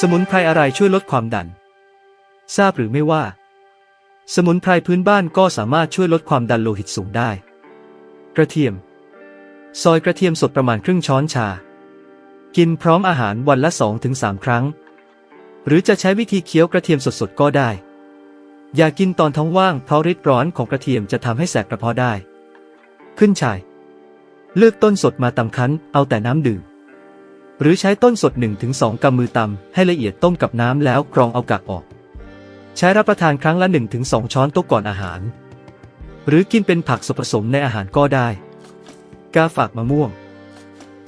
สมุนไพรอะไรช่วยลดความดัน ทราบหรือไม่ว่า สมุนไพรพื้นบ้านก็สามารถช่วยลดความดันโลหิตสูงได้ กระเทียม ซอยกระเทียมสดประมาณครึ่งช้อนชา กินพร้อมอาหารวันละ 2-3 ครั้ง หรือจะใช้วิธีเคี้ยวกระเทียมสดๆก็ได้ อย่ากินตอนท้องว่างเพราะฤทธิ์ร้อนของกระเทียมจะทำให้แสบกระเพาะได้ ขึ้นฉ่าย เลือกต้นสดมาตำคั้นเอาแต่น้ำดื่ม หรือใช้ต้นสด 1-2 กำมือตำให้ละเอียดต้มกับน้ำแล้วกรองเอากากออก ใช้รับประทานครั้งละ 1-2 ช้อนโต๊ะก่อนอาหาร หรือกินเป็นผักสผสมในอาหารก็ได้ กาฝากมะม่วง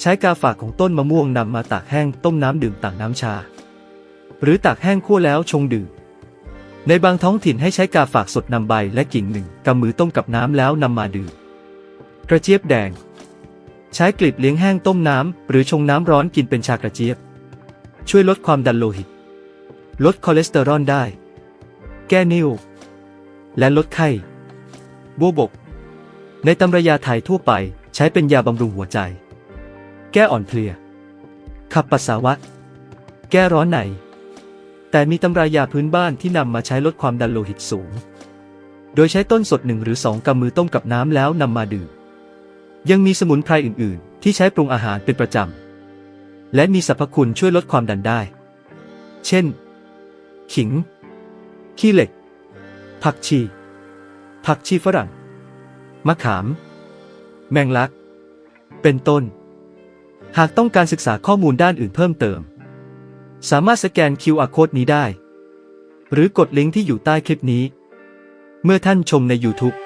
ใช้กาฝากของต้นมะม่วงนำมาตากแห้งต้มน้ำดื่มต่างน้ำชา หรือตากแห้งคั่วแล้วชงดื่ม ในบางท้องถิ่นให้ใช้กาฝากสดนำใบและกิ่งหนึ่งกำมือต้มกับน้ำแล้วนำมาดื่ม กระเจี๊ยบแดง ใช้กลีบเลี้ยงแห้งต้มน้ำ หรือชงน้ำร้อนกินเป็นชากระเจี๊ยบ ช่วยลดความดันโลหิต ลดคอเลสเตอรอลได้ แก้นิ่ว และลดไข้ บัวบก ในตำรายาไทยทั่วไปใช้เป็นยาบำรุงหัวใจ แก้อ่อนเพลีย ขับปัสสาวะ แก้ร้อนใน แต่มีตำรายาพื้นบ้านที่นำมาใช้ลดความดันโลหิตสูง โดยใช้ต้นสดหนึ่งหรือสองกำมือต้มกับน้ำแล้วนำมาดื่ม ยังมีสมุนไพรอื่นๆ ที่ใช้ปรุงอาหารเป็นประจำ และมีสรรพคุณช่วยลดความดันได้ เช่น ขิง ขี้เหล็ก ผักชี ผักชีฝรั่ง มะขาม แมงลัก เป็นต้น หากต้องการศึกษาข้อมูลด้านอื่นเพิ่มเติม สามารถสแกน QR Code นี้ได้ หรือกดลิงก์ที่อยู่ใต้คลิปนี้ เมื่อท่านชมใน YouTube